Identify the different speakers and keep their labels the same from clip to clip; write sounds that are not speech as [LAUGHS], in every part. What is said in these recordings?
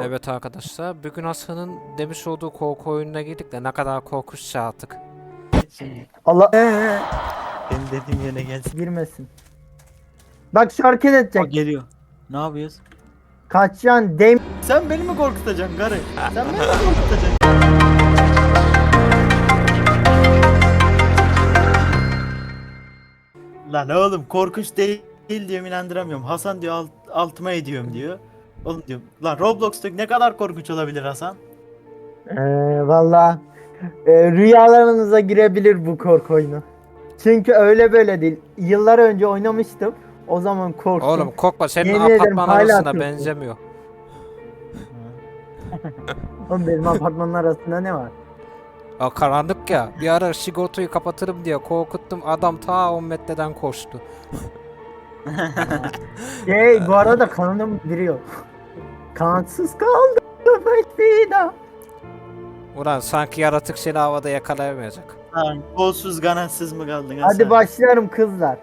Speaker 1: Evet arkadaşlar, bugün Hasan'ın demiş olduğu korku oyununa girdik de ne kadar korkunçça artık.
Speaker 2: Allah ee,
Speaker 3: benim dediğim yerine gelsin.
Speaker 2: girmesin. Bak şu hareket
Speaker 3: Bak
Speaker 2: edecek.
Speaker 3: geliyor. Ne yapıyoruz?
Speaker 2: Kaçacaksın dem.
Speaker 3: Sen beni mi korkutacaksın karı? Sen beni mi korkutacaksın? Lan oğlum korkunç değil, değil diyorum inandıramıyorum. Hasan diyor alt, altıma ediyorum diyor. Oğlum diyorum. Lan Roblox'ta ne kadar korkunç olabilir Hasan?
Speaker 2: Ee, Valla ee, rüyalarınıza girebilir bu korku oyunu. Çünkü öyle böyle değil. Yıllar önce oynamıştım. O zaman korktum.
Speaker 1: Oğlum korkma, senin
Speaker 2: Yemin ederim
Speaker 1: apartman
Speaker 2: hala
Speaker 1: arasına benzemiyor. [LAUGHS]
Speaker 2: Oğlum benim apartmanın arasında ne var?
Speaker 1: Ya karanlık ya, bir ara sigortayı kapatırım diye korkuttum, adam ta 10 metreden koştu.
Speaker 2: Şey bu arada kanalım biri yok. Kanatsız kaldım. Fida.
Speaker 1: Ulan sanki yaratık seni havada yakalayamayacak.
Speaker 3: Lan kolsuz kanatsız mı kaldın Hasan?
Speaker 2: Hadi başlıyorum kızlar.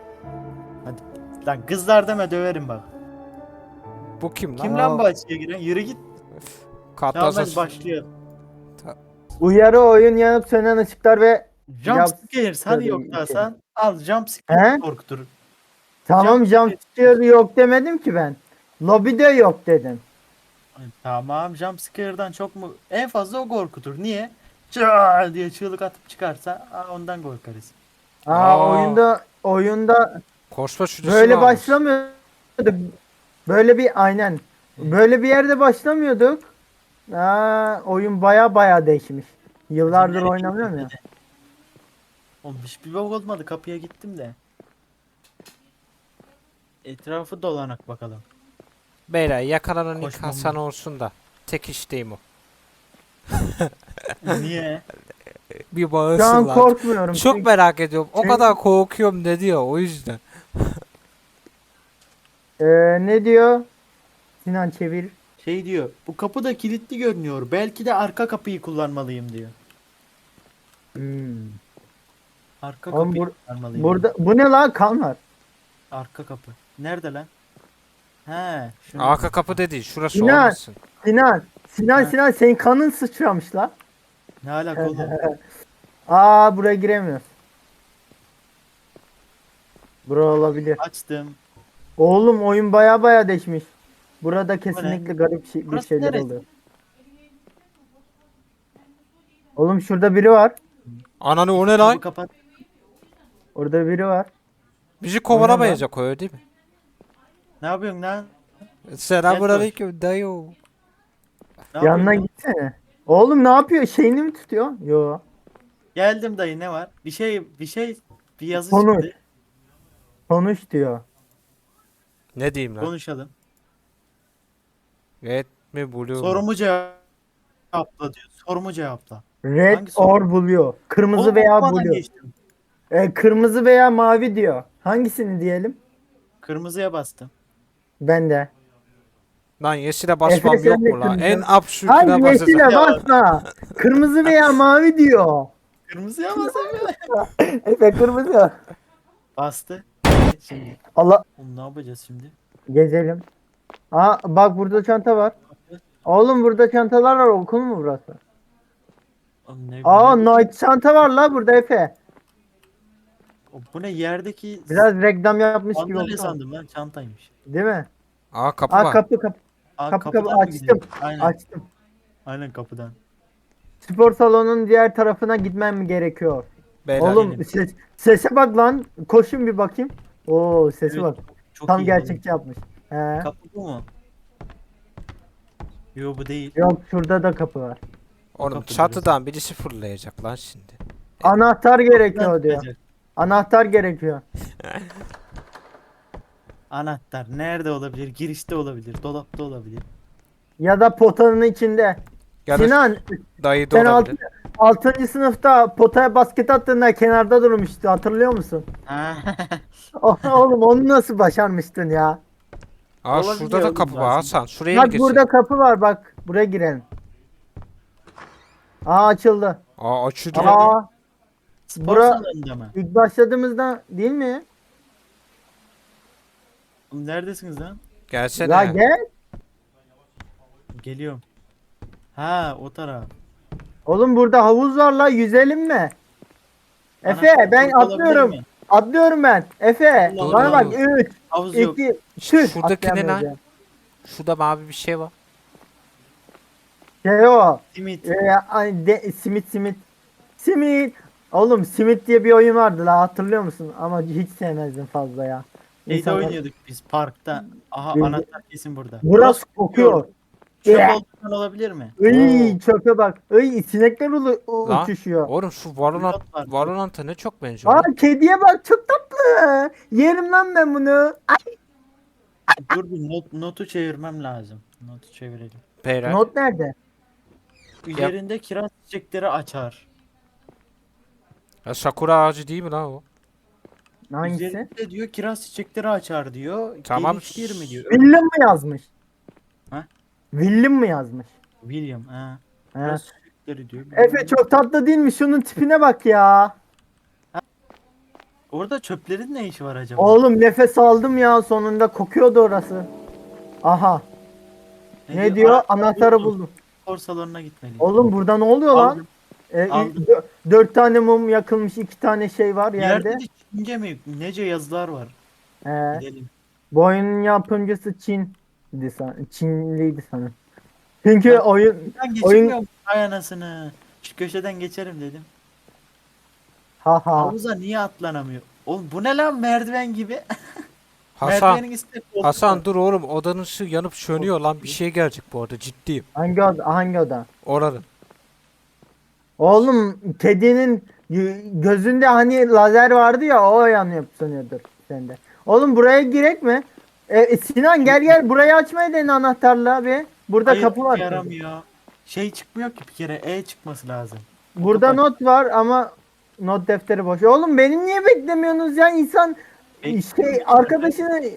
Speaker 3: Lan kızlar deme döverim bak.
Speaker 1: Bu kim lan?
Speaker 3: Kim lan bu açıya giren? Yürü git. Tamam hadi başlıyor.
Speaker 2: Uyarı oyun yanıp sönen ışıklar ve
Speaker 3: Jump
Speaker 2: Jump
Speaker 3: scares hadi yok
Speaker 2: şey.
Speaker 3: Hasan. Al jump
Speaker 2: He?
Speaker 3: korkutur.
Speaker 2: Tamam
Speaker 3: Jump
Speaker 2: jump scare yok demedim ki ben. Lobide yok dedim.
Speaker 3: Tamam jump scare'dan çok mu? En fazla o korkutur. Niye? Çaa diye çığlık atıp çıkarsa aa, ondan korkarız.
Speaker 2: Aa,
Speaker 1: Aa.
Speaker 2: oyunda oyunda
Speaker 1: Koşma şurası
Speaker 2: böyle
Speaker 1: varmış.
Speaker 2: başlamıyorduk. Böyle bir aynen. Böyle bir yerde başlamıyorduk. Aa, oyun baya baya değişmiş. Yıllardır
Speaker 3: Bizim
Speaker 2: oynamıyorum ya.
Speaker 3: Oğlum hiçbir bok olmadı kapıya gittim de. Etrafı dolanak bakalım.
Speaker 1: Beyler yakalanan ilk
Speaker 3: Koşmam
Speaker 1: Hasan olsun da. Tek isteğim o. [LAUGHS]
Speaker 3: Niye?
Speaker 1: Bir
Speaker 2: Şu an
Speaker 1: bağırsın lan.
Speaker 2: korkmuyorum.
Speaker 1: Çok
Speaker 2: Çünkü-
Speaker 1: merak ediyorum. O
Speaker 2: Çünkü-
Speaker 1: kadar korkuyorum ne diyor o yüzden. [LAUGHS]
Speaker 2: Ee, ne diyor? Sinan çevir.
Speaker 3: Şey diyor. Bu kapı da kilitli görünüyor. Belki de arka kapıyı kullanmalıyım diyor.
Speaker 2: Hmm.
Speaker 3: Arka
Speaker 2: Oğlum
Speaker 3: kapıyı
Speaker 2: bur-
Speaker 3: kullanmalıyım.
Speaker 2: Burada bu ne lan kan var.
Speaker 3: Arka kapı. Nerede lan? He. Şunu...
Speaker 1: Arka kapı dedi. Şurası
Speaker 2: Sinan.
Speaker 1: olmasın.
Speaker 2: Sinan. Sinan
Speaker 3: Ha.
Speaker 2: Sinan senin kanın sıçramış la.
Speaker 3: Ne alaka oğlum? [LAUGHS]
Speaker 2: Aa buraya giremiyoruz. Bura olabilir.
Speaker 3: Açtım.
Speaker 2: Oğlum oyun baya baya değişmiş. Burada kesinlikle garip şey, bir
Speaker 3: Burası
Speaker 2: şeyler
Speaker 3: neresi?
Speaker 2: oluyor. Oğlum şurada biri var.
Speaker 1: Ananı o ne
Speaker 3: Kapı
Speaker 1: lan?
Speaker 3: kapat.
Speaker 2: Orada biri var.
Speaker 1: Bizi kovalamayacak o öyle değil mi?
Speaker 3: Ne yapıyorsun lan?
Speaker 1: Selamünaleyküm dayı.
Speaker 3: Ne
Speaker 2: Yanına
Speaker 3: yapıyorsun?
Speaker 2: gitsene. Oğlum ne yapıyor? Şeyini mi tutuyor? Yo.
Speaker 3: Geldim dayı ne var? Bir şey bir şey bir yazı
Speaker 2: Konuş.
Speaker 3: çıktı.
Speaker 2: Konuş diyor.
Speaker 1: Ne diyeyim lan?
Speaker 3: Konuşalım.
Speaker 1: Red mi blue mu?
Speaker 3: Sorumu cevapla diyor. Sorumu cevapla.
Speaker 2: Red
Speaker 3: Hangi soru?
Speaker 2: or blue. Kırmızı
Speaker 3: Oğlum,
Speaker 2: veya
Speaker 3: okumadan
Speaker 2: blue.
Speaker 3: geçtim.
Speaker 2: E, kırmızı veya mavi diyor. Hangisini diyelim?
Speaker 3: Kırmızıya bastım.
Speaker 2: Ben de.
Speaker 1: Lan yeşile basmam
Speaker 2: Efe,
Speaker 1: yok mu lan? En absürtüne
Speaker 2: Hayır yeşile
Speaker 1: basacağım.
Speaker 2: basma. kırmızı veya [LAUGHS] mavi diyor.
Speaker 3: Kırmızıya basıyorum. [LAUGHS]
Speaker 2: Efe kırmızı.
Speaker 3: Bastı. Şimdi.
Speaker 2: Allah
Speaker 3: Oğlum ne yapacağız şimdi?
Speaker 2: gezelim. Aa bak burada çanta var. Oğlum burada çantalar var okul mu burası?
Speaker 3: Oğlum ne,
Speaker 2: Aa Nike çanta var la burada Efe.
Speaker 3: Bu ne yerdeki
Speaker 2: Biraz reklam yapmış gibi
Speaker 3: sandalye
Speaker 2: oldu.
Speaker 3: sandım lan çantaymış.
Speaker 2: Değil mi?
Speaker 1: Aa kapı
Speaker 2: Aa
Speaker 1: var.
Speaker 2: kapı kapı
Speaker 3: Aa,
Speaker 2: Kapı,
Speaker 3: kapıdan
Speaker 2: kapı,
Speaker 3: mı
Speaker 2: açtım.
Speaker 3: gidiyor? Aynen.
Speaker 2: açtım.
Speaker 3: Aynen kapıdan.
Speaker 2: Spor salonunun diğer tarafına gitmem mi gerekiyor?
Speaker 1: Beyler.
Speaker 2: Oğlum
Speaker 3: benim.
Speaker 2: ses, sese bak lan. Koşun bir bakayım. Oo sesi
Speaker 3: Evet,
Speaker 2: bak.
Speaker 3: Çok
Speaker 2: Tam
Speaker 3: iyi
Speaker 2: gerçekçi yapmış. He.
Speaker 3: oğlum. Kapı bu mu? Yo bu değil.
Speaker 2: Yok şurada da kapı var.
Speaker 1: Oğlum
Speaker 3: kapı
Speaker 1: çatıdan birisi fırlayacak lan şimdi.
Speaker 2: Anahtar gerekiyor
Speaker 3: Kapıdan
Speaker 2: diyor.
Speaker 3: çıkacak.
Speaker 2: Anahtar gerekiyor. [LAUGHS]
Speaker 3: Anahtar nerede olabilir? Girişte olabilir, dolapta olabilir.
Speaker 2: Ya da potanın içinde.
Speaker 1: Ya da
Speaker 2: Sinan
Speaker 1: dayı da
Speaker 2: sen
Speaker 1: olabilir.
Speaker 2: 6. sınıfta potaya basket attığında kenarda durmuştu hatırlıyor musun?
Speaker 3: Ha. [LAUGHS]
Speaker 2: Oğlum onu nasıl başarmıştın ya?
Speaker 1: Aa şurada da kapı var
Speaker 3: aslında.
Speaker 1: Hasan. Şuraya mı
Speaker 2: Bak
Speaker 1: girsin?
Speaker 2: burada kapı var bak. Buraya girelim. Aa açıldı.
Speaker 1: Aa açılıyor.
Speaker 2: Aa
Speaker 3: Spor
Speaker 2: Bura-
Speaker 3: salonunda mı?
Speaker 2: ilk başladığımızda değil mi?
Speaker 3: Oğlum Neredesiniz lan?
Speaker 1: Gelsene.
Speaker 2: Ya gel.
Speaker 3: Geliyorum. Ha o taraf.
Speaker 2: Oğlum burada havuz var la yüzelim mi? Efe
Speaker 3: Anahtar
Speaker 2: ben
Speaker 3: olabilir
Speaker 2: atlıyorum.
Speaker 3: mi?
Speaker 2: Atlıyorum ben. Efe
Speaker 3: Allah
Speaker 2: bana
Speaker 1: Allah.
Speaker 2: bak 3
Speaker 3: Havuz yok.
Speaker 2: 2 tüh
Speaker 1: Şuradaki ne lan?
Speaker 2: atlayamayacağım.
Speaker 1: Şurada mavi bir şey var.
Speaker 2: Şey o.
Speaker 3: Simit.
Speaker 2: E, ay, de, simit simit. Simit. Oğlum simit diye bir oyun vardı la hatırlıyor musun? Ama hiç sevmezdim fazla ya.
Speaker 3: Neyde
Speaker 2: İnsanlar-
Speaker 3: oynuyorduk biz parkta. Aha
Speaker 2: Bildi-
Speaker 3: anahtar kesin burada.
Speaker 2: Burası kokuyor.
Speaker 3: Çöp olduğundan olabilir mi?
Speaker 2: Iy çöpe bak. Iy sinekler ulu, u-
Speaker 1: Lan.
Speaker 2: uçuşuyor.
Speaker 1: Oğlum şu Valorant,
Speaker 3: Pilot var.
Speaker 1: Valorant'a ne çok benziyor.
Speaker 2: Aa
Speaker 1: lan.
Speaker 2: kediye bak çok tatlı. Yerim lan ben bunu. Ay,
Speaker 3: Dur bir not, notu çevirmem lazım. Notu çevirelim.
Speaker 1: Beyler.
Speaker 2: not nerede?
Speaker 3: Üzerinde kiraz çiçekleri açar.
Speaker 1: Ya Sakura ağacı değil mi lan o?
Speaker 2: Hangisi?
Speaker 3: Üzerinde diyor kiraz çiçekleri açar diyor.
Speaker 1: Tamam.
Speaker 3: Geliştir mi diyor.
Speaker 2: William mı yazmış?
Speaker 3: Ha?
Speaker 2: William mı yazmış?
Speaker 3: William ha.
Speaker 2: He.
Speaker 3: Kiraz çiçekleri diyor.
Speaker 2: Efe çok tatlı değil mi? Şunun tipine bak ya.
Speaker 3: Orada çöplerin ne işi var acaba?
Speaker 2: Oğlum nefes aldım ya sonunda kokuyordu orası. Aha. Ne, diyor? Anahtarı buldum.
Speaker 3: Spor salonuna gitmeliyim.
Speaker 2: Oğlum burada ne oluyor lan? E, dö- dört tane mum yakılmış, iki tane şey var yerde.
Speaker 3: Yerde de Çince mi? Nece yazılar var.
Speaker 2: He.
Speaker 3: Gidelim.
Speaker 2: Bu oyunun yapımcısı Çin'di san Çinliydi sanırım. Çünkü
Speaker 3: Ben-
Speaker 2: oyun
Speaker 3: Ben geçemiyorum. Ay anasını. Şu köşeden geçerim dedim.
Speaker 2: ha ha.
Speaker 3: Havuza niye atlanamıyor? Oğlum bu ne lan merdiven gibi? [LAUGHS]
Speaker 1: Hasan.
Speaker 3: Merdivenin üstünde koltuk
Speaker 1: Hasan dur oğlum odanın ışığı yanıp sönüyor lan bir şey gelecek bu arada ciddiyim.
Speaker 2: Hangi oda? Hangi oda?
Speaker 1: Oranın.
Speaker 2: Oğlum kedinin y- gözünde hani lazer vardı ya o yanıyor sanıyordur sende. Oğlum buraya girek mi? E, Sinan gel gel burayı açmaya dene anahtarla bir. Burada
Speaker 3: Hayır,
Speaker 2: kapı var.
Speaker 3: Yaramıyor. Şey çıkmıyor ki bir kere E çıkması lazım.
Speaker 2: Burada
Speaker 3: Kapat.
Speaker 2: not var ama not defteri boş. Oğlum beni niye beklemiyorsunuz ya insan
Speaker 3: Bek-
Speaker 2: şey arkadaşını e,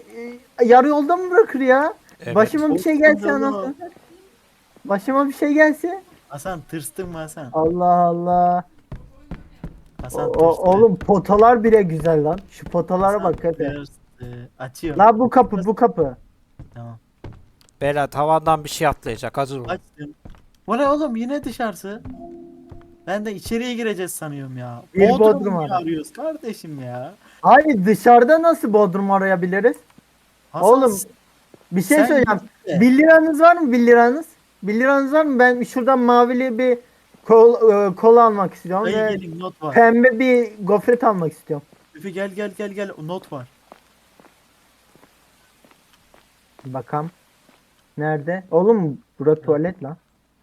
Speaker 2: yarı yolda mı bırakır ya?
Speaker 1: Evet.
Speaker 2: Başıma bir şey gelse anasını. Başıma bir şey gelse.
Speaker 3: Hasan tırstın mı Hasan?
Speaker 2: Allah Allah.
Speaker 3: Hasan
Speaker 2: O,
Speaker 3: tırstı.
Speaker 2: oğlum potalar bile güzel lan. Şu potalara
Speaker 3: Hasan
Speaker 2: bak hadi.
Speaker 3: tırstı. Açıyorum.
Speaker 2: La bu kapı bu kapı.
Speaker 3: Tamam.
Speaker 1: Beyler tavandan bir şey atlayacak hazır olun.
Speaker 3: Açtım. Bu ne oğlum yine dışarısı. Ben de içeriye gireceğiz sanıyorum ya.
Speaker 2: Bir
Speaker 3: Bodrum
Speaker 2: Bodrum
Speaker 3: niye
Speaker 2: ara.
Speaker 3: arıyoruz kardeşim ya?
Speaker 2: Hayır dışarıda nasıl bodrum arayabiliriz?
Speaker 3: Hasan,
Speaker 2: Oğlum, Bir şey
Speaker 3: sen
Speaker 2: söyleyeceğim.
Speaker 3: git de.
Speaker 2: 1 liranız var mı 1 liranız? 1 liranız var mı? Ben şuradan mavili bir kol, e, kola almak istiyorum
Speaker 3: Dayı
Speaker 2: ve
Speaker 3: gelin not var.
Speaker 2: pembe bir gofret almak istiyorum.
Speaker 3: Efe gel gel gel gel not var.
Speaker 2: Bakalım. Nerede? Oğlum bura tuvalet lan.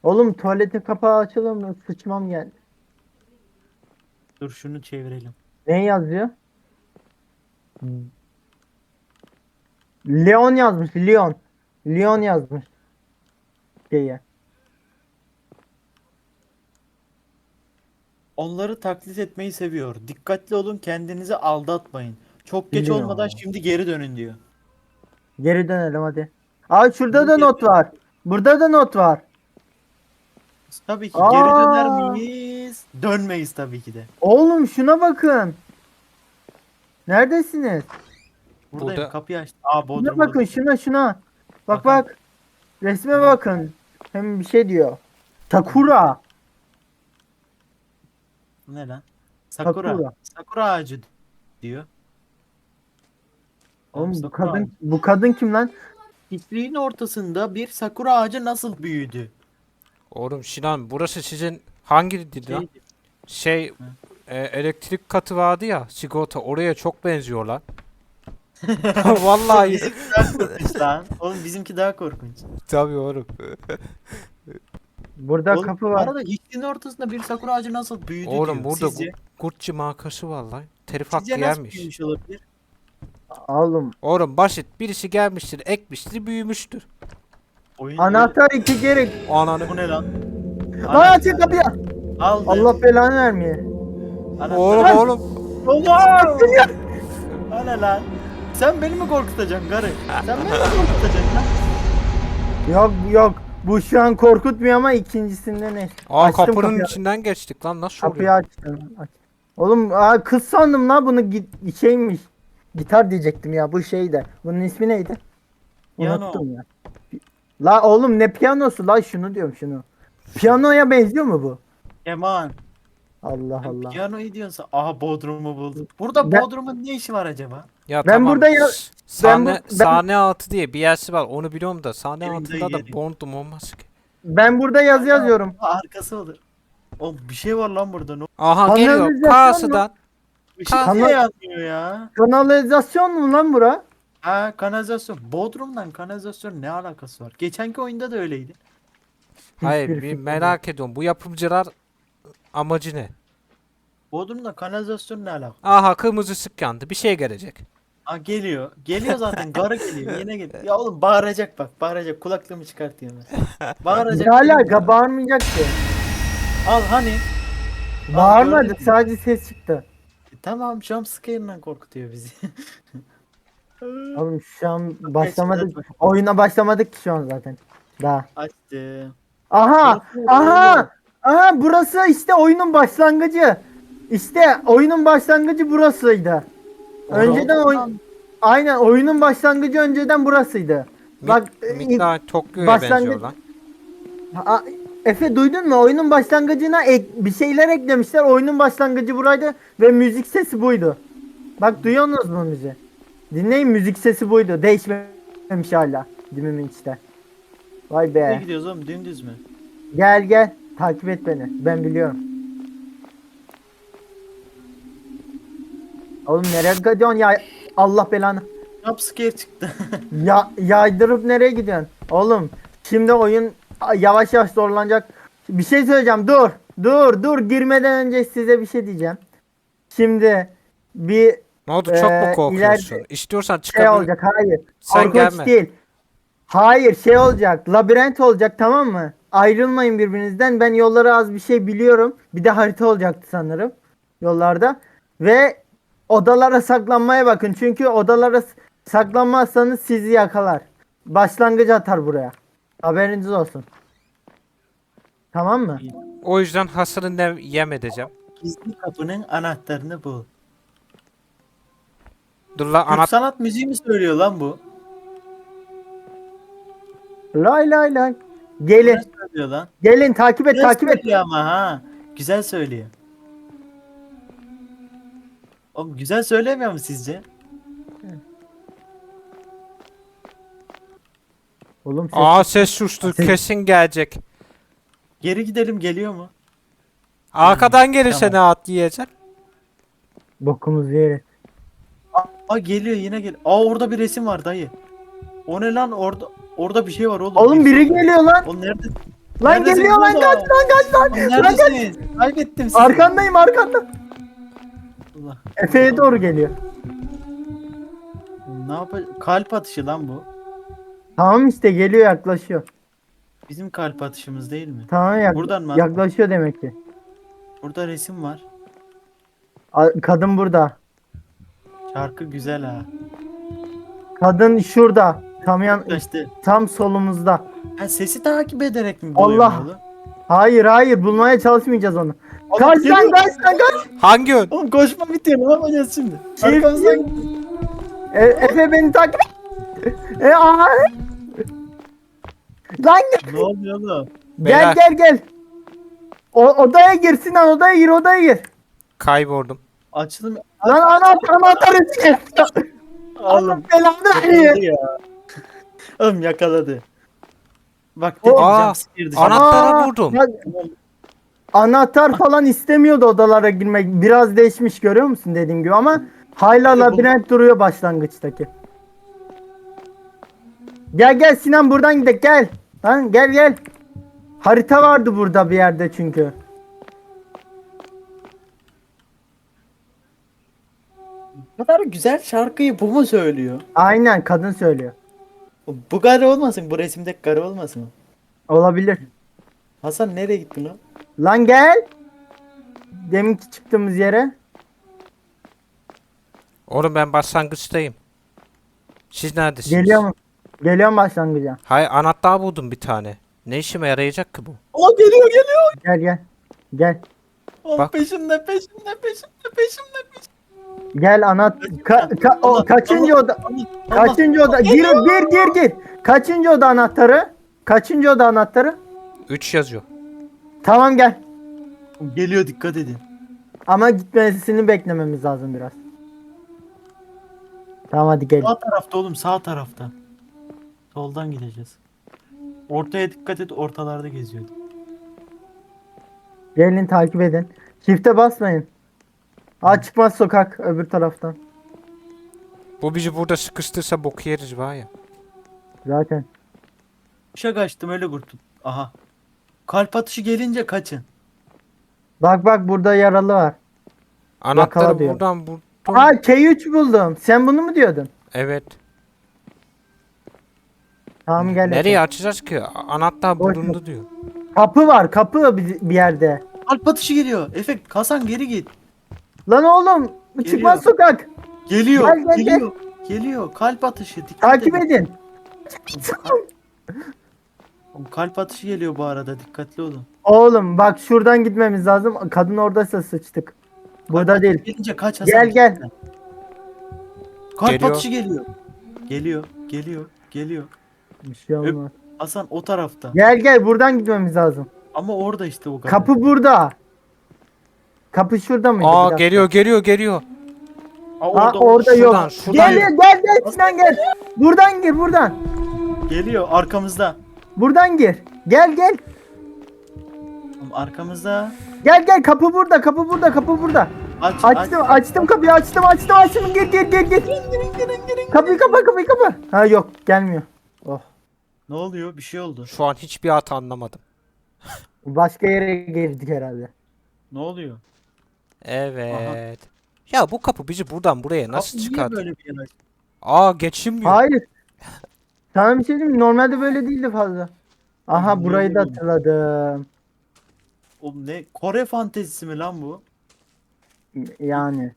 Speaker 2: Oğlum tuvaletin kapağı açılır mı? Sıçmam geldi.
Speaker 3: Dur şunu çevirelim.
Speaker 2: Ne yazıyor? Leon yazmış. Leon. Leon yazmış. Şeye.
Speaker 3: Onları taklit etmeyi seviyor. Dikkatli olun kendinizi aldatmayın. Çok geç
Speaker 2: Biliyorum.
Speaker 3: olmadan şimdi geri dönün diyor.
Speaker 2: Geri dönelim hadi. Aa şurada da not var. Burada da not var.
Speaker 3: Tabii ki
Speaker 2: Aa!
Speaker 3: geri döner miyiz? Dönmeyiz tabii ki de.
Speaker 2: Oğlum şuna bakın. Neredesiniz?
Speaker 3: Buradayım
Speaker 1: Burada-
Speaker 3: kapıyı açtım. Aa
Speaker 2: Şuna
Speaker 3: Bodrum.
Speaker 2: bakın şuna şuna. Bak
Speaker 3: Bakalım.
Speaker 2: bak. Resme bakın. Hem bir şey diyor. Sakura.
Speaker 3: Ne lan? Sakura.
Speaker 2: Sakura.
Speaker 3: Sakura, ağacı diyor.
Speaker 2: Oğlum bu
Speaker 3: Sakura
Speaker 2: kadın bu kadın kim lan?
Speaker 3: Çiftliğin ortasında bir sakura ağacı nasıl büyüdü?
Speaker 1: Oğlum Sinan burası sizin hangi dil lan?
Speaker 3: Şey,
Speaker 1: Şey e, elektrik katı vardı ya sigorta oraya çok benziyor lan. [LAUGHS] Vallahi
Speaker 3: bizimki daha korkunç lan. Oğlum bizimki daha korkunç.
Speaker 1: tabii oğlum.
Speaker 2: Burada
Speaker 3: Oğlum,
Speaker 2: kapı var.
Speaker 3: arada çiftliğin ortasında bir sakura ağacı nasıl büyüdü
Speaker 1: Oğlum
Speaker 3: diyor.
Speaker 1: burada
Speaker 3: Sizce,
Speaker 1: Gurtçi markası var lan. Telif hakkı
Speaker 3: sizce nasıl
Speaker 1: yermiş.
Speaker 3: büyümüş olabilir?
Speaker 2: Oğlum.
Speaker 1: Oğlum basit birisi gelmiştir ekmiştir büyümüştür.
Speaker 3: Oyun
Speaker 2: Anahtar iki geri.
Speaker 1: Ananı.
Speaker 3: Bu ne lan?
Speaker 2: Lan açın kapıyı.
Speaker 3: Aldı.
Speaker 2: Allah belanı.
Speaker 3: Anahtarı-
Speaker 1: Oğlum oğlum.
Speaker 3: Oğlum! O ne lan? Sen beni mi korkutacaksın garı? Sen beni mi korkutacaksın lan?
Speaker 2: Yok yok. Bu şu an korkutmuyor ama ikincisinde ne?
Speaker 1: Aa
Speaker 2: Açtım
Speaker 1: kapının
Speaker 2: kapıyı.
Speaker 1: içinden geçtik lan nasıl
Speaker 2: Kapıyı
Speaker 1: oluyor?
Speaker 2: açtım. Aç. Oğlum aa, kız sandım lan bunu git şeymiş. Gitar diyecektim ya bu şeyde. Bunun ismi neydi?
Speaker 3: Piyano.
Speaker 2: Unuttum ya. La oğlum ne piyanosu la şunu diyorum şunu. Piyanoya benziyor mu bu?
Speaker 3: Keman.
Speaker 2: Allah Allah.
Speaker 3: Piyanoyu diyorsa aha Bodrum'u buldum. Burada
Speaker 2: Ben-
Speaker 3: Bodrum'un ne işi var acaba?
Speaker 1: Ya
Speaker 2: Ben
Speaker 1: tamam.
Speaker 2: burada ya-
Speaker 1: Sahne,
Speaker 2: ben bu- ben-
Speaker 1: sahne altı diye bir yersi var onu biliyorum da sahne
Speaker 3: Elimden
Speaker 1: altında da
Speaker 3: yedim.
Speaker 1: bondum olmaz ki.
Speaker 2: Ben burada yazı yazıyorum.
Speaker 3: Arkası olur. Oğlum bir şey var lan burada. Ne?
Speaker 1: Aha geliyor
Speaker 2: Kanalizasyon
Speaker 1: karşıdan.
Speaker 3: Işık
Speaker 1: Kanal-
Speaker 3: niye yanmıyor ya?
Speaker 2: Kanalizasyon mu lan bura?
Speaker 3: Ha kanalizasyon. Bodrum'dan kanalizasyon ne alakası var? Geçenki oyunda da öyleydi.
Speaker 1: Hayır bir merak ediyorum bu yapımcılar amacı ne?
Speaker 3: Bodrum'da kanalizasyon ne alaka?
Speaker 1: Aha kırmızı ışık yandı bir şey gelecek.
Speaker 3: Ha geliyor. Geliyor zaten. [LAUGHS] Garı geliyor. Yine geliyor. Ya oğlum bağıracak bak. Bağıracak. Kulaklığımı çıkartıyor mesela. [LAUGHS] Bağıracak.
Speaker 2: Ne alaka bağırmayacak ki.
Speaker 3: Al hani. Al,
Speaker 2: Bağırmadı
Speaker 3: gördün mü?
Speaker 2: sadece ses çıktı.
Speaker 3: E, Tamam jumpscare'ından korkutuyor bizi. [LAUGHS]
Speaker 2: Oğlum şu an başlamadık. Oyuna başlamadık ki şu an zaten. Daha.
Speaker 3: Açtı.
Speaker 2: Aha! Aha! Aha burası işte oyunun başlangıcı. İşte oyunun başlangıcı burasıydı. Önceden oyun aynen oyunun başlangıcı önceden burasıydı. Bak e,
Speaker 1: Midnight Tokyo'ya
Speaker 2: başlangıç-
Speaker 1: benziyor lan.
Speaker 2: a- Efe duydun mu? Oyunun başlangıcına ek, bir şeyler eklemişler. Oyunun başlangıcı buraydı ve müzik sesi buydu. Bak duyuyorsunuz mu müziği? Dinleyin müzik sesi buydu. Değişmemiş hala. Dimimin işte. Vay
Speaker 3: Ne
Speaker 2: be.
Speaker 3: gidiyoruz oğlum dümdüz mü?
Speaker 2: Gel gel. Takip et beni. Ben biliyorum. Oğlum nereye gidiyorsun ya? Allah belanı.
Speaker 3: Jumpscare çıktı. [LAUGHS]
Speaker 2: Ya yaydırıp nereye gidiyorsun? Oğlum şimdi oyun yavaş yavaş zorlanacak. Bir şey söyleyeceğim. Dur. Dur dur girmeden önce size bir şey diyeceğim. Şimdi bir
Speaker 1: Ne oldu çok
Speaker 2: Ee,
Speaker 1: mu korkuyorsun?
Speaker 2: ileride
Speaker 1: İstiyorsan
Speaker 2: şey
Speaker 1: çıkabilir.
Speaker 2: olacak. Hayır.
Speaker 1: Sen
Speaker 2: Korkunç
Speaker 1: gelme.
Speaker 2: değil. Hayır şey olacak. Labirent olacak tamam mı? Ayrılmayın birbirinizden. Ben yolları az bir şey biliyorum. Bir de harita olacaktı sanırım. Yollarda. Ve odalara saklanmaya bakın. Çünkü odalara saklanmazsanız sizi yakalar. Başlangıç atar buraya. Haberiniz olsun. Tamam mı?
Speaker 1: O yüzden hasırı ne yem edeceğim.
Speaker 3: Gizli kapının anahtarını bul.
Speaker 1: Dur la
Speaker 3: Türk
Speaker 1: anahtar.
Speaker 3: sanat müziği mi söylüyor lan bu?
Speaker 2: Lay lay lay. Gelin.
Speaker 3: Söylüyor lan?
Speaker 2: Gelin takip et
Speaker 3: Güzel
Speaker 2: takip et.
Speaker 3: söylüyor ama ha. Güzel söylüyor. Oğlum güzel söylemiyor mu sizce?
Speaker 2: Oğlum ses-
Speaker 1: Aa ses sustu
Speaker 2: Ses-
Speaker 1: kesin gelecek.
Speaker 3: Geri gidelim geliyor mu?
Speaker 1: Arkadan gelirse
Speaker 3: Tamam.
Speaker 1: ne at yiyecek?
Speaker 2: bokumuz yeri.
Speaker 3: Aa geliyor yine gel. Aa orada bir resim var dayı. O ne lan orada orada bir şey var oğlum.
Speaker 2: Oğlum biri geliyor lan.
Speaker 3: O nerede?
Speaker 2: Lan
Speaker 3: Neredesin
Speaker 2: geliyor lan
Speaker 3: oğlum?
Speaker 2: kaç lan kaç lan.
Speaker 3: Oğlum. Neredesiniz? Kaybettim sizi.
Speaker 2: Arkandayım arkanda.
Speaker 3: Allah.
Speaker 2: Efe'ye doğru geliyor.
Speaker 3: Ne yapacak? Kalp atışı lan bu.
Speaker 2: Tamam işte geliyor yaklaşıyor.
Speaker 3: Bizim kalp atışımız değil mi?
Speaker 2: Tamam yak-
Speaker 3: Buradan mı?
Speaker 2: yaklaşıyor demek ki.
Speaker 3: Burada resim var.
Speaker 2: A- Kadın burada.
Speaker 3: Şarkı güzel ha.
Speaker 2: Kadın şurada. Tam yan
Speaker 3: İşte
Speaker 2: tam solumuzda.
Speaker 3: ha, sesi takip ederek mi
Speaker 2: Allah.
Speaker 3: buluyorum oğlum?
Speaker 2: Hayır hayır bulmaya çalışmayacağız onu. Kaç lan kaç lan kaç.
Speaker 1: Hangi ön?
Speaker 3: Oğlum koşma bitiyor ne yapacağız şimdi? Arkamızdan
Speaker 2: E, Efe beni takip et. E, aha. Lan gel
Speaker 3: ne oluyor oğlum?
Speaker 2: gel
Speaker 1: Beyler.
Speaker 2: gel. gel. O, odaya gir Sinan odaya gir odaya gir.
Speaker 1: Kayboldum.
Speaker 3: Açılım.
Speaker 2: Lan anahtar anahtarı çıkar. [LAUGHS]
Speaker 3: Oğlum.
Speaker 2: Belanı
Speaker 3: ya. Oğlum yakaladı. Bak dedim
Speaker 1: Aa,
Speaker 3: jumpscare dışarı.
Speaker 2: Aa,
Speaker 1: buldum.
Speaker 2: ya- Anahtar falan istemiyordu odalara girmek. Biraz değişmiş görüyor musun dediğim gibi ama hala labirent duruyor başlangıçtaki. Gel gel Sinan buradan gidelim gel. Lan gel gel. Harita vardı burada bir yerde çünkü.
Speaker 3: Bu kadar güzel şarkıyı bu mu söylüyor?
Speaker 2: Aynen kadın söylüyor.
Speaker 3: Bu garı olmasın? Bu resimdeki garı olmasın?
Speaker 2: Olabilir.
Speaker 3: Hasan nereye gittin lan?
Speaker 2: Lan gel. Deminki çıktığımız yere.
Speaker 1: Oğlum ben başlangıçtayım. Siz neredesiniz?
Speaker 2: Geliyor mu? Geliyorum başlangıca.
Speaker 1: Hayır anahtar buldum bir tane. Ne işime yarayacak ki bu?
Speaker 3: O geliyor geliyor.
Speaker 2: Gel gel. Gel.
Speaker 3: Oğlum
Speaker 1: Bak.
Speaker 3: peşimde peşimde peşimde peşimde peşimde.
Speaker 2: Gel ana ka- ka- o, kaçıncı oda?
Speaker 3: Allah.
Speaker 2: Kaçıncı oda? Gir gir gir gir. Kaçıncı oda anahtarı? Kaçıncı oda anahtarı?
Speaker 1: 3 yazıyor.
Speaker 2: Tamam gel.
Speaker 3: Geliyor dikkat edin.
Speaker 2: Ama gitmesini beklememiz lazım biraz. Tamam hadi gel.
Speaker 3: Sağ tarafta oğlum sağ tarafta. Soldan gideceğiz. Ortaya dikkat et ortalarda geziyordu.
Speaker 2: Gelin takip edin. Shift'e basmayın. Aa çıkmaz sokak öbür taraftan.
Speaker 1: Bu bizi burada sıkıştırsa boku yeriz var ya.
Speaker 2: Zaten.
Speaker 3: Kuşa kaçtım öyle kurtul. Aha. Kalp atışı gelince kaçın.
Speaker 2: Bak bak burada yaralı var.
Speaker 1: Anahtarı
Speaker 2: diyor.
Speaker 1: buradan buldum.
Speaker 2: Aa K3 buldum. Sen bunu mu diyordun?
Speaker 1: Evet.
Speaker 2: Tamam gel.
Speaker 1: Nereye açacağız ki? Anahtar
Speaker 2: Boş
Speaker 1: bulundu diyor.
Speaker 2: Kapı var kapı bir bir yerde.
Speaker 3: Kalp atışı geliyor. Efe Hasan geri git.
Speaker 2: Lan oğlum
Speaker 3: Geliyor.
Speaker 2: çıkmaz sokak.
Speaker 3: Geliyor.
Speaker 2: Gel, gel,
Speaker 3: geliyor. Geliyor. Kalp atışı. Dikkat
Speaker 2: Takip
Speaker 3: edin.
Speaker 2: edin.
Speaker 3: Kalp atışı geliyor bu arada. Dikkatli olun.
Speaker 2: Oğlum bak şuradan gitmemiz lazım. Kadın oradaysa sıçtık. Burada
Speaker 3: Kalp
Speaker 2: değil.
Speaker 3: Gelince kaç Hasan.
Speaker 2: Gel gel.
Speaker 3: Kalp
Speaker 1: Geliyor.
Speaker 3: atışı geliyor. Geliyor. Geliyor. Geliyor.
Speaker 2: Bir şey olmaz.
Speaker 3: Hasan o tarafta.
Speaker 2: Gel gel buradan gitmemiz lazım.
Speaker 3: Ama orada işte o kadar.
Speaker 2: Kapı burada. Kapı şurada mıydı? Bir
Speaker 1: Aa
Speaker 2: dakika.
Speaker 1: geliyor geliyor geliyor.
Speaker 3: Aa,
Speaker 2: Aa, orada, yok.
Speaker 1: Şuradan, şuradan.
Speaker 2: Gel gel gel Sinan gel. Buradan gir buradan.
Speaker 3: Geliyor arkamızda.
Speaker 2: Buradan gir. Gel gel.
Speaker 3: Arkamızda.
Speaker 2: Gel gel kapı burada kapı burada kapı burada.
Speaker 3: Aç,
Speaker 2: Açtım
Speaker 3: aç.
Speaker 2: açtım kapıyı açtım açtım açtım gir gir gir gir. Kapıyı kapa kapıyı kapa. Ha yok gelmiyor. Oh.
Speaker 3: Ne oluyor? Bir şey oldu.
Speaker 1: Şu an hiçbir hata anlamadım.
Speaker 2: Başka yere girdik herhalde.
Speaker 3: Ne oluyor?
Speaker 1: Evet. Ya bu kapı bizi buradan buraya nasıl çıkardı? Aa geçilmiyor.
Speaker 2: Hayır. Sana bir şey diyeyim mi? Normalde böyle değildi fazla. Aha burayı da hatırladım.
Speaker 3: Oğlum ne? Kore fantezisi mi lan bu?
Speaker 2: Yani.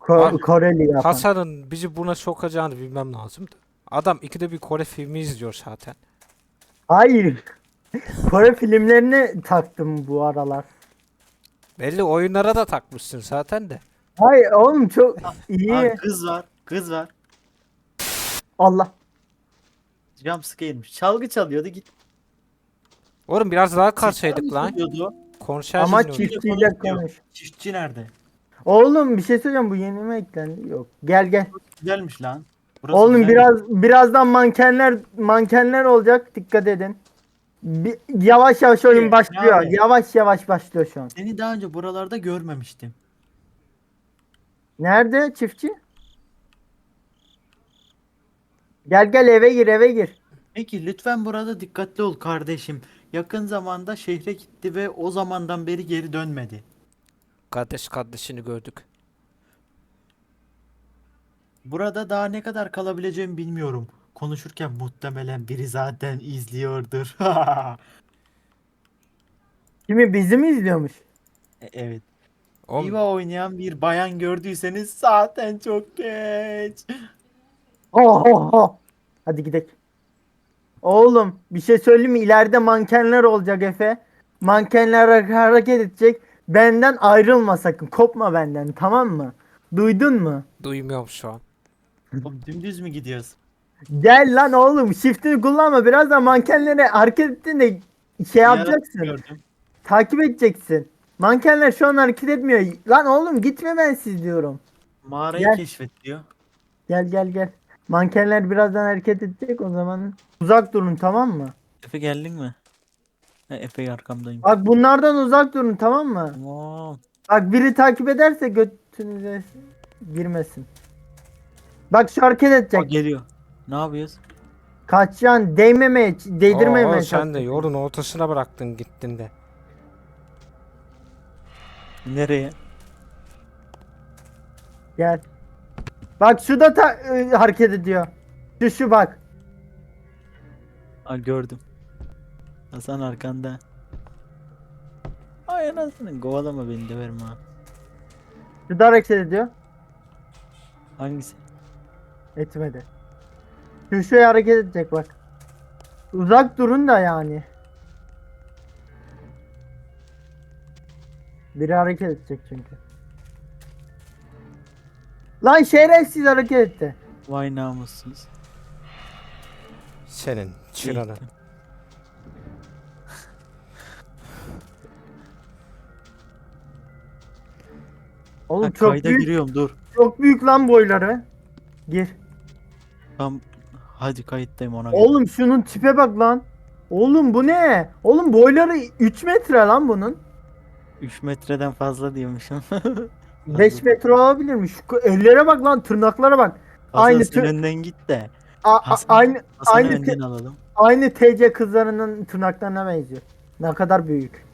Speaker 2: Ko-
Speaker 1: Abi,
Speaker 2: Koreli yapan.
Speaker 1: Hasan'ın bizi buna sokacağını bilmem lazımdı. Adam ikide bir Kore filmi izliyor zaten.
Speaker 2: Hayır. [LAUGHS] Kore filmlerine taktım bu aralar.
Speaker 1: Belli oyunlara da takmışsın zaten de.
Speaker 2: Hayır oğlum çok iyi.
Speaker 3: Aa, kız var. Kız var.
Speaker 2: Allah.
Speaker 3: Jumpscare'miş. Çalgı çalıyordu git.
Speaker 1: Oğlum biraz daha
Speaker 3: Çiftçi
Speaker 1: lan.
Speaker 3: çalıyordu?
Speaker 2: Ama
Speaker 1: şimdi.
Speaker 2: çiftçiyle konuş.
Speaker 3: Çiftçi nerede?
Speaker 2: Oğlum bir şey söyleyeceğim bu yeni mi eklendi? Yok. Gel gel.
Speaker 3: Güzelmiş lan. Burası
Speaker 2: Oğlum
Speaker 3: güzel.
Speaker 2: biraz birazdan mankenler mankenler olacak. Dikkat edin. Bir, yavaş yavaş oyun başlıyor.
Speaker 3: abi?
Speaker 2: Yavaş yavaş başlıyor şu an.
Speaker 3: Seni daha önce buralarda görmemiştim.
Speaker 2: Nerede çiftçi? Gel gel eve gir eve gir.
Speaker 3: Peki lütfen burada dikkatli ol kardeşim. Yakın zamanda şehre gitti ve o zamandan beri geri dönmedi.
Speaker 1: Kardeş kardeşini gördük.
Speaker 3: Burada daha ne kadar kalabileceğimi bilmiyorum. Konuşurken muhtemelen biri zaten izliyordur. [LAUGHS]
Speaker 2: Kimi bizi mi izliyormuş?
Speaker 3: E, evet.
Speaker 1: Oğlum,
Speaker 3: Viva oynayan bir bayan gördüyseniz zaten çok geç.
Speaker 2: Oh, oh, oh. Hadi gidelim. Oğlum bir şey söyleyeyim mi? İleride mankenler olacak Efe. Mankenler hare- hareket edecek. Benden ayrılma sakın. Kopma benden tamam mı? Duydun mu?
Speaker 1: duymuyorum şu an.
Speaker 3: Oğlum dümdüz mü gidiyoruz?
Speaker 2: Gel lan oğlum. Shift'ini kullanma. Birazdan mankenlere hareket ettiğinde şey yapacaksın.
Speaker 3: Gördüm.
Speaker 2: Takip edeceksin. Mankenler şu an hareket etmiyor. Lan oğlum gitme ben siz diyorum.
Speaker 3: Mağarayı
Speaker 2: Gel.
Speaker 3: keşfet diyor.
Speaker 2: Gel gel gel. Mankenler birazdan hareket edecek o zaman. Uzak durun tamam mı?
Speaker 3: Efe geldin mi? He, Efe arkamdayım.
Speaker 2: Bak bunlardan uzak durun tamam mı?
Speaker 3: Tamam.
Speaker 2: Bak biri takip ederse götünüze girmesin. Bak şu hareket edecek.
Speaker 3: geliyor. Ne yapıyoruz?
Speaker 2: Kaçacaksın değmemeye, değdirmemeye
Speaker 1: Oo, sen de
Speaker 2: çalışacaksın.
Speaker 1: yolun ortasına bıraktın gittin de.
Speaker 3: Nereye?
Speaker 2: Gel. Bak şu da ta- e, hareket ediyor. Şu şu bak.
Speaker 3: Aa gördüm. Hasan arkanda. Ay anasını kovalama beni de verme ha.
Speaker 2: Şu da hareket ediyor.
Speaker 3: Hangisi?
Speaker 2: Etmedi. Şu şu hareket edecek bak. Uzak durun da yani. Biri hareket edecek çünkü. Lan şerefsiz hareket etti.
Speaker 3: Vay namussuz.
Speaker 1: Senin çıranı.
Speaker 2: Oğlum
Speaker 3: Ha,
Speaker 2: çok büyük,
Speaker 3: giriyorum dur.
Speaker 2: çok büyük lan boyları. Gir.
Speaker 3: Tam hadi kayıttayım ona. göre.
Speaker 2: Oğlum şunun tipe bak lan. Oğlum bu ne? Oğlum boyları 3 metre lan bunun.
Speaker 3: 3 metreden fazla diyormuşum. [LAUGHS]
Speaker 2: 5 metre olabilirmiş. Şu ellere bak lan tırnaklara bak.
Speaker 3: Hasan
Speaker 2: Aynı tür-
Speaker 3: önden git de.
Speaker 2: A- a-
Speaker 3: Hasan-
Speaker 2: aynı
Speaker 3: Hasan'ı
Speaker 2: aynı
Speaker 3: önden
Speaker 2: te-
Speaker 3: alalım.
Speaker 2: aynı TC kızlarının tırnaklarına benziyor. Ne kadar büyük.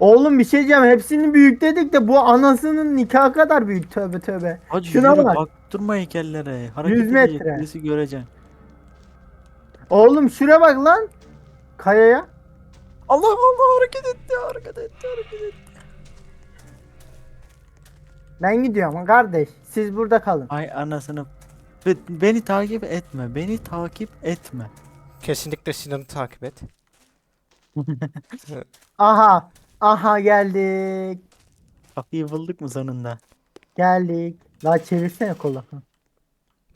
Speaker 2: Oğlum bir şey diyeceğim. Hepsini büyük dedik de bu anasının nikahı kadar büyük. Tövbe tövbe.
Speaker 3: Hadi
Speaker 2: Şuna
Speaker 3: yürü
Speaker 2: bak.
Speaker 3: bak. durma heykellere. Hareket
Speaker 2: 100
Speaker 3: edecek
Speaker 2: metre.
Speaker 3: birisi göreceksin.
Speaker 2: Oğlum şuraya bak lan. Kayaya.
Speaker 3: Allah Allah hareket etti hareket etti hareket etti.
Speaker 2: Ben gidiyorum kardeş. Siz burada kalın.
Speaker 3: Ay anasını. Be- Beni takip etme. Beni takip etme.
Speaker 1: Kesinlikle Sinan'ı takip et. [LAUGHS]
Speaker 2: Aha. Aha geldik.
Speaker 3: Kapıyı bulduk mu sonunda?
Speaker 2: Geldik. La çevirsene kola.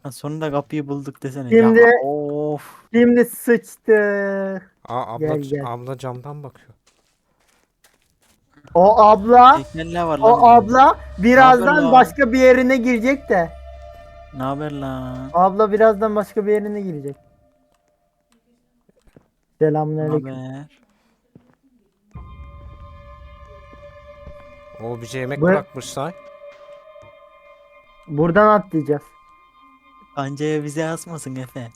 Speaker 3: Ha, sonunda kapıyı bulduk desene.
Speaker 2: Şimdi-
Speaker 3: Ya, of.
Speaker 2: Şimdi sıçtı.
Speaker 1: Aa abla,
Speaker 2: Gel, gel.
Speaker 1: abla camdan bakıyor.
Speaker 2: O abla,
Speaker 3: Heykeller var lan.
Speaker 2: o abla birazdan
Speaker 3: lan?
Speaker 2: başka bir yerine girecek de.
Speaker 3: Ne haber lan?
Speaker 2: Abla birazdan başka bir yerine girecek.
Speaker 3: Ne
Speaker 2: Selamünaleyküm.
Speaker 3: haber?
Speaker 1: O bize yemek
Speaker 2: Bu-
Speaker 1: bırakmışlar.
Speaker 2: Buradan atlayacağız.
Speaker 3: Kancaya bize asmasın Efe.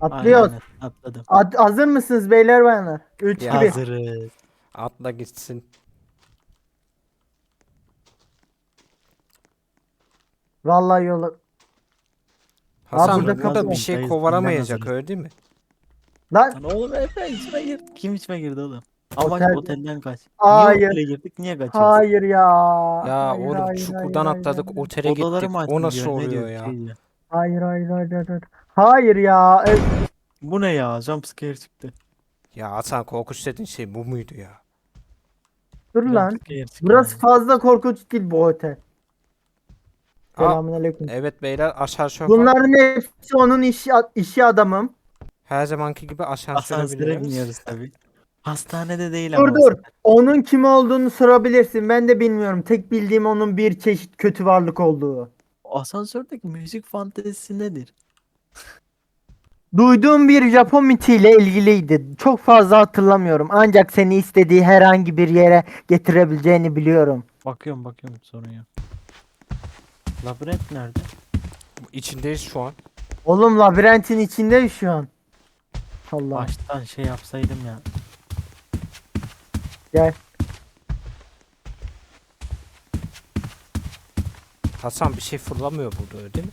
Speaker 2: Atlıyoruz.
Speaker 3: Aynen, Atladım.
Speaker 2: At- hazır mısınız beyler bayanlar? 3
Speaker 1: Ya.
Speaker 2: gibi.
Speaker 3: Hazırız.
Speaker 1: Atla gitsin.
Speaker 2: Vallahi yola.
Speaker 1: Hasan
Speaker 2: burada
Speaker 1: burada, bir şey kovaramayacak öyle değil mi?
Speaker 2: Lan
Speaker 3: Lan oğlum Efe içime girdi. Kim içime girdi oğlum? Ama
Speaker 2: Otel-
Speaker 3: otelden kaç.
Speaker 2: Hayır.
Speaker 3: Niye otele girdik? Niye kaçıyoruz?
Speaker 2: hayır ya.
Speaker 1: Ya
Speaker 2: hayır,
Speaker 1: oğlum
Speaker 2: hayır,
Speaker 1: çukurdan
Speaker 2: hayır,
Speaker 1: atladık
Speaker 2: hayır.
Speaker 1: otele
Speaker 3: Odaları
Speaker 1: gittik.
Speaker 3: mı açtın
Speaker 1: O nasıl
Speaker 3: diyor, ne
Speaker 1: oluyor
Speaker 3: diyor,
Speaker 1: ya?
Speaker 3: şey diyor.
Speaker 2: Hayır hayır hayır hayır. Hayır ya. E,
Speaker 3: Bu ne ya? Jumpscare çıktı.
Speaker 1: Ya Hasan korkunç dediğin şey bu muydu ya?
Speaker 2: dur lan.
Speaker 3: Çıktı
Speaker 2: Burası fazla korkunç değil bu otel. Selamünaleyküm.
Speaker 1: evet beyler asansör var.
Speaker 2: Bunların hepsi onun işi, işi adamım.
Speaker 1: Her zamanki gibi asansöre
Speaker 3: Asansöre
Speaker 1: biniyoruz.
Speaker 3: biniyoruz tabi. Hastanede değil ama.
Speaker 2: Dur
Speaker 3: o
Speaker 2: dur.
Speaker 3: sefer.
Speaker 2: Onun kim olduğunu sorabilirsin. Ben de bilmiyorum. Tek bildiğim onun bir çeşit kötü varlık olduğu.
Speaker 3: Asansördeki müzik fantezisi nedir?
Speaker 2: Duyduğum bir Japon mitiyle ilgiliydi. Çok fazla hatırlamıyorum. Ancak seni istediği herhangi bir yere getirebileceğini biliyorum.
Speaker 3: Bakıyorum bakıyorum sorun yok. Labirent nerede?
Speaker 1: İçindeyiz şu an.
Speaker 2: Oğlum labirentin içinde şu an. Allah.
Speaker 3: Baştan şey yapsaydım ya.
Speaker 2: Gel.
Speaker 1: Hasan bir şey fırlamıyor burada öyle değil mi?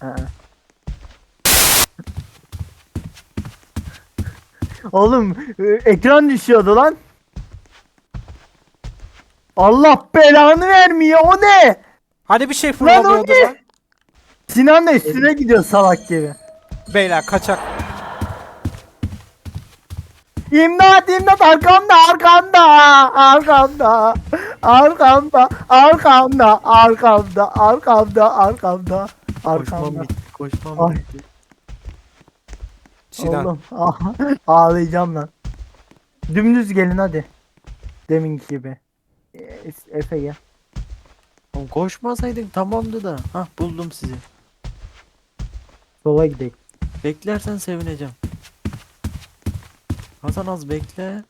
Speaker 2: Aa. Oğlum e, ekran düşüyordu lan. Allah belanı vermiyor. O ne?
Speaker 1: Hani bir şey
Speaker 2: Lan o
Speaker 1: fırlamıyordu
Speaker 2: ne?
Speaker 1: lan.
Speaker 2: Sinan da üstüne gidiyor salak gibi.
Speaker 1: Beyler kaçak.
Speaker 2: İmdat imdat arkamda arkamda arkamda arkamda arkamda arkamda arkamda arkamda
Speaker 3: Koşmam
Speaker 2: arkamda
Speaker 3: bitti. Koşmam
Speaker 2: Ay.
Speaker 3: bitti.
Speaker 1: Sinan.
Speaker 2: Oğlum ah, ağlayacağım lan. Dümdüz gelin hadi. Deminki gibi. E- Efe gel.
Speaker 3: Oğlum koşmasaydın tamamdı da. Hah buldum sizi.
Speaker 2: Sola gidelim.
Speaker 3: Beklersen sevineceğim. Hasan az bekle.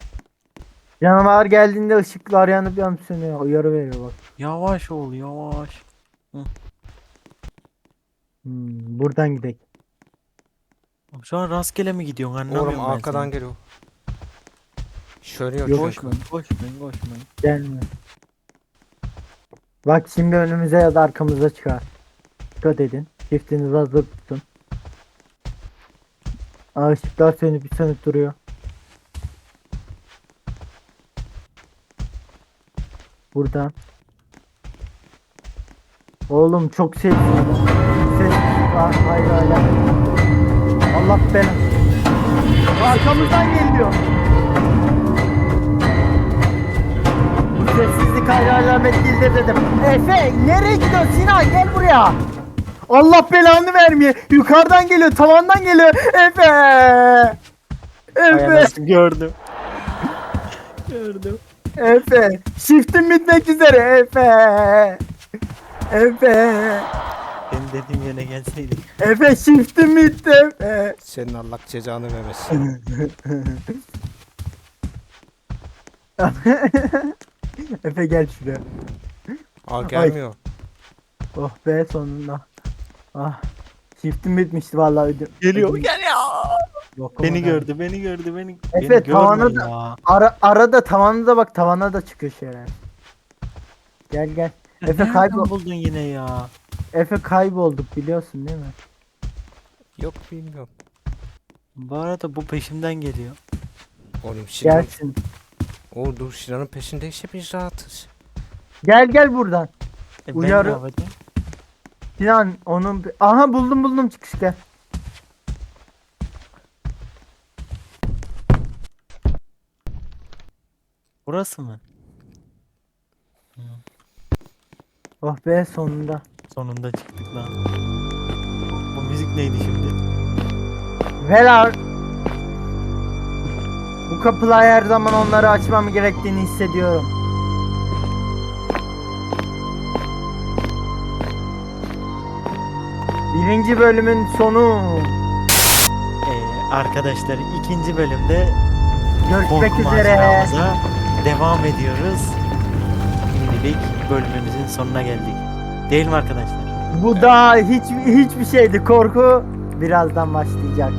Speaker 2: Canavar geldiğinde ışıklar yanıp yanıp sönüyor. Uyarı veriyor bak.
Speaker 3: Yavaş ol yavaş.
Speaker 2: Hmm, buradan gidelim.
Speaker 3: Oğlum Şu an rastgele mi gidiyorsun anlamıyorum
Speaker 1: Oğlum
Speaker 3: ben
Speaker 1: arkadan
Speaker 3: seni.
Speaker 1: geliyor. Şöyle
Speaker 2: Yok.
Speaker 3: Koşmayın koşmayın koşmayın.
Speaker 2: Gelme. Bak şimdi önümüze ya da arkamıza çıkar. Dikkat edin. Çiftinizi hazır tutun. Aa, ışıklar sönüp sönüp duruyor. Buradan. Oğlum çok sessiz. Ses var. Hayır hayır. Allah belanı. Arkamızdan geliyor. Hayra alamet değildir dedim. Efe nereye gidiyorsun Sinan gel buraya. Allah belanı vermiyor. Yukarıdan geliyor tavandan geliyor. Efe. Efe.
Speaker 3: Ay anasını gördüm. gördüm.
Speaker 2: Efe. Shift'im bitmek üzere Efe. Efe.
Speaker 3: Benim dediğim yere gelseydin.
Speaker 2: Efe shift'im bitti Efe.
Speaker 1: Senin Allah cezanı vermesin. [LAUGHS] [LAUGHS]
Speaker 2: Efe gel şuraya.
Speaker 1: Aa gelmiyor.
Speaker 2: Oh be sonunda. Ah. Shift'im bitmişti vallahi ödüm.
Speaker 3: Geliyor
Speaker 2: ödüm-
Speaker 3: gel ya.
Speaker 2: Yok,
Speaker 3: Beni gördü beni gördü beni.
Speaker 2: Efe,
Speaker 3: beni
Speaker 2: tavana da-
Speaker 3: ya.
Speaker 2: Ara, arada tavana da bak tavana da çıkıyor şeyler. Gel gel. Efe
Speaker 3: Nereden
Speaker 2: kaybol.
Speaker 3: buldun yine ya.
Speaker 2: Efe kaybolduk biliyorsun değil mi?
Speaker 1: Yok bilmiyorum.
Speaker 3: Bu arada bu peşimden geliyor.
Speaker 1: Oğlum Şiran.
Speaker 2: Gelsin.
Speaker 1: Oo dur Şiran'ın peşinde işte biz rahatız.
Speaker 2: Gel gel buradan.
Speaker 3: E,
Speaker 2: Uyarı-? Sinan onun aha buldum buldum çıkış gel.
Speaker 3: Burası mı?
Speaker 2: Oh be sonunda.
Speaker 3: Sonunda çıktık lan. Bu müzik neydi şimdi?
Speaker 2: Velar. Kapılar her zaman onları açmam gerektiğini hissediyorum. Birinci bölümün sonu.
Speaker 3: Ee, arkadaşlar ikinci bölümde
Speaker 2: Görüşmek
Speaker 3: korku
Speaker 2: üzere.
Speaker 3: devam ediyoruz. Şimdilik bölümümüzün sonuna geldik. Değil mi arkadaşlar?
Speaker 2: Bu da hiç hiçbir şeydi korku. Birazdan başlayacak.